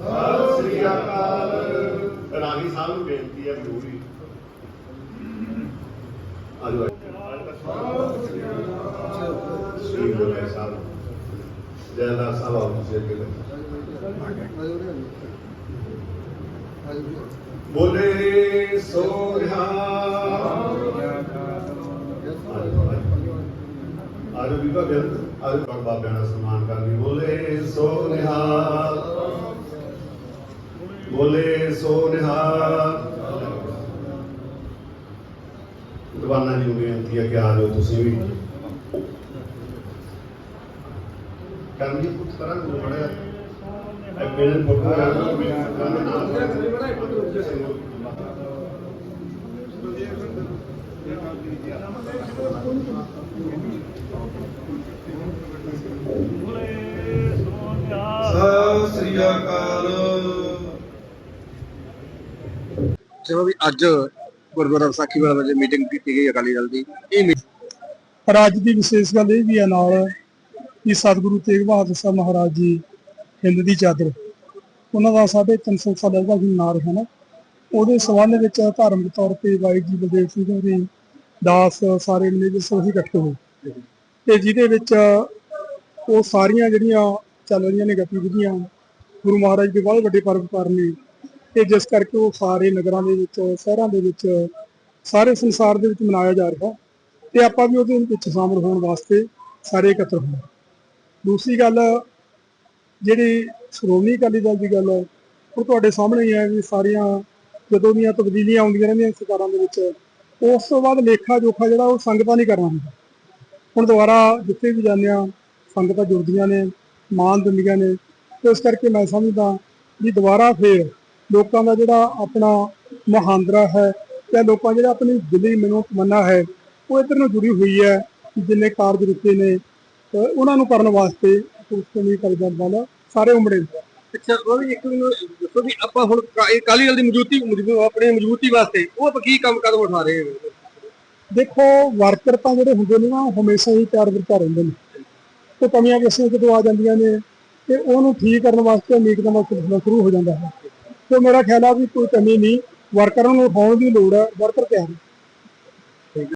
ਸਤਿ ਸ੍ਰੀ ਅਕਾਲ ਰਾਗੀ ਸਾਹਿਬ ਨੂੰ ਬੇਨਤੀ ਹੈ ਜ਼ਰੂਰੀ ਆਜੋ ਸ੍ਰੀ ਗੁਰੂ ਸਾਹਿਬ ਜੈਦਾਰ ਸਾਹਿਬ ਆਓ ਤੁਸੀਂ ਅੱਗੇ ਲੱਗੋ। ਬੋਲੇ ਸੋ ਰਿਹਾ ਆਜੋ ਵੀ ਭਗਤ ਆਜੋ ਪਰ ਬਾਬਿਆਂ ਦਾ ਸਨਮਾਨ ਕਰਨੀ ਬੋਲੇ ਸੋ ਨਿਹਾਲ ਬੋਲੇ ਸੋ ਨਿਹਾਲ ਦਵਾਨਾ ਜੀ ਨੂੰ ਬੇਨਤੀ ਹੈ ਕਿ ਆ ਜਾਓ ਤੁਸੀਂ ਵੀ। ਕਰਮਜੀ ਪੁੱਤ ਕਰਾਂ ਨੂੰ ਬੜਿਆ ਇਹ ਮੇਰੇ ਫੋਟੋ ਆ ਨੂੰ ਨਾਲ ਸਤਿ ਸ੍ਰੀ ਅਕਾਲ। ਚਲੋ ਵੀ ਅੱਜ ਗੁਰਦੁਆਰਾ ਵਿਸਾਖੀ ਵਾਲਾ ਵਜੇ ਮੀਟਿੰਗ ਕੀਤੀ ਗਈ ਅਕਾਲੀ ਦਲ ਦੀ। ਇਹ ਪਰ ਅੱਜ ਦੀ ਵਿਸ਼ੇਸ਼ ਗੱਲ ਇਹ ਵੀ ਹੈ ਨਾਲ ਕਿ ਸਤਿਗੁਰੂ ਤੇਗ ਬਹਾਦਰ ਸਾਹਿਬ ਮਹਾਰਾਜ ਜੀ ਹਿੰਦ ਦੀ ਚਾਦਰ, ਉਹਨਾਂ ਦਾ ਸਾਢੇ ਤਿੰਨ ਸੌ ਸਾਲਾਂ ਨਾਰ ਹੈ ਨਾ। ਉਹਦੇ ਸੰਬੰਧ ਵਿੱਚ ਧਾਰਮਿਕ ਤੌਰ ਤੇ ਵਾਈ ਜੀ ਬਲਦੇਵ ਸਿੰਘ ਹੋਰੀ, ਦਾਸ ਸਾਰੇ ਮੈਨੇਜਰ ਸਭ ਅਸੀਂ ਇਕੱਠੇ ਹੋਏ। ਤੇ ਜਿਹਦੇ ਵਿੱਚ ਉਹ ਸਾਰੀਆਂ ਜਿਹੜੀਆਂ ਚੱਲ ਰਹੀਆਂ ਨੇ ਗਤੀਵਿਧੀਆਂ ਗੁਰੂ ਮਹਾਰਾਜ ਦੇ ਬਹੁਤ ਵੱਡੇ ਪਰਵਕਾਰ ਨੇ ਤੇ ਜਿਸ ਕਰਕੇ ਉਹ ਸਾਰੇ ਨਗਰਾਂ ਦੇ ਵਿੱਚ, ਸ਼ਹਿਰਾਂ ਦੇ ਵਿੱਚ, ਸਾਰੇ ਸੰਸਾਰ ਦੇ ਵਿੱਚ ਮਨਾਇਆ ਜਾ ਰਿਹਾ। ਤੇ ਆਪਾਂ ਵੀ ਉਹਦੇ ਵਿੱਚ ਸ਼ਾਮਲ ਹੋਣ ਵਾਸਤੇ ਸਾਰੇ ਇਕੱਤਰ ਹੋਏ ਦੂਸਰੀ ਗੱਲ, ਜਿਹੜੀ ਸ਼੍ਰੋਮਣੀ ਅਕਾਲੀ ਦਲ ਦੀ ਗੱਲ ਹੈ, ਉਹ ਤੁਹਾਡੇ ਸਾਹਮਣੇ ਹੀ ਹੈ ਵੀ ਸਾਰੀਆਂ ਜਦੋਂ ਦੀਆਂ ਤਬਦੀਲੀਆਂ ਆਉਂਦੀਆਂ ਰਹਿੰਦੀਆਂ ਸਰਕਾਰਾਂ ਦੇ ਵਿੱਚ, ਉਸ ਤੋਂ ਬਾਅਦ ਲੇਖਾ ਜੋਖਾ ਜਿਹੜਾ ਉਹ ਸੰਗਤਾਂ ਨਹੀਂ ਕਰਨਾ ਹੁੰਦਾ। ਹੁਣ ਦੁਬਾਰਾ ਜਿੱਥੇ ਵੀ ਜਾਂਦੇ ਆ ਸੰਗਤਾਂ ਜੁੜਦੀਆਂ ਨੇ ਮਾਨ ਦਿੰਦੀਆਂ ਨੇ, ਤੇ ਇਸ ਕਰਕੇ ਮੈਂ ਸਮਝਦਾ ਵੀ ਦੁਬਾਰਾ ਫੇਰ ਲੋਕਾਂ ਦਾ ਜਿਹੜਾ ਆਪਣਾ ਮਹਾਂਦਰਾ ਹੈ ਜਾਂ ਲੋਕਾਂ ਜਿਹੜਾ ਆਪਣੀ ਦਿਲੀ ਮਨੋ ਤਮੰਨਾ ਹੈ ਉਹ ਇਧਰ ਨੂੰ ਜੁੜੀ ਹੋਈ ਹੈ ਕਿ ਜਿੰਨੇ ਕਾਰਜ ਰੁਕੇ ਨੇ ਤੇ ਉਹਨਾਂ ਨੂੰ ਕਰਨ ਵਾਸਤੇ ਉਸ ਨਹੀਂ ਕਰਦਾ ਵਾਲਾ ਸਾਰੇ ਉਮੜੇ। ਅੱਛਾ ਉਹ ਵੀ ਇੱਕ ਮੈਨੂੰ ਦੱਸੋ ਵੀ ਆਪਾਂ ਹੁਣ ਕਾ- ਇਹ ਅਕਾਲੀ ਦਲ ਦੀ ਮੌਜੂਦਗੀ ਮਜ਼ਬੂ- ਆਪਣੀ ਮਜ਼ਬੂਤੀ ਵਾਸਤੇ ਉਹ ਆਪਾਂ ਕੀ ਕੰਮ ਕਦਮ ਉਠਾ ਰਹੇ ਹਾਂ ਦੇਖੋ ਵਰਕਰ ਤਾਂ ਜਿਹੜੇ ਹੁੰਦੇ ਨੇ ਨਾ ਉਹ ਹਮੇਸ਼ਾ ਹੀ ਤਿਆਰ ਵਿਰਤਾ ਰਹਿੰਦੇ ਨੇ। ਤੇ ਕਮੀਆਂ ਵਿਸ਼ੇ ਜਦੋਂ ਆ ਜਾਂਦੀਆਂ ਨੇ ਤੇ ਉਹਨੂੰ ਠੀਕ ਕਰਨ ਵਾਸਤੇ ਉਮੀਦ ਦਾ ਸਿਲਸਿਲਾ ਸ਼ੁਰੂ ਹੋ ਜਾਂਦਾ ਹੈ। ਤੇ ਮੇਰਾ ਖਿਆਲ ਆ ਵੀ ਕੋਈ ਕਮੀ ਨਹੀਂ। ਵਰਕਰਾਂ ਨੂੰ ਉਠਾਉਣ ਦੀ ਲੋੜ ਹੈ ਵਰਕਰ ਤਿਆਰ ਨੇ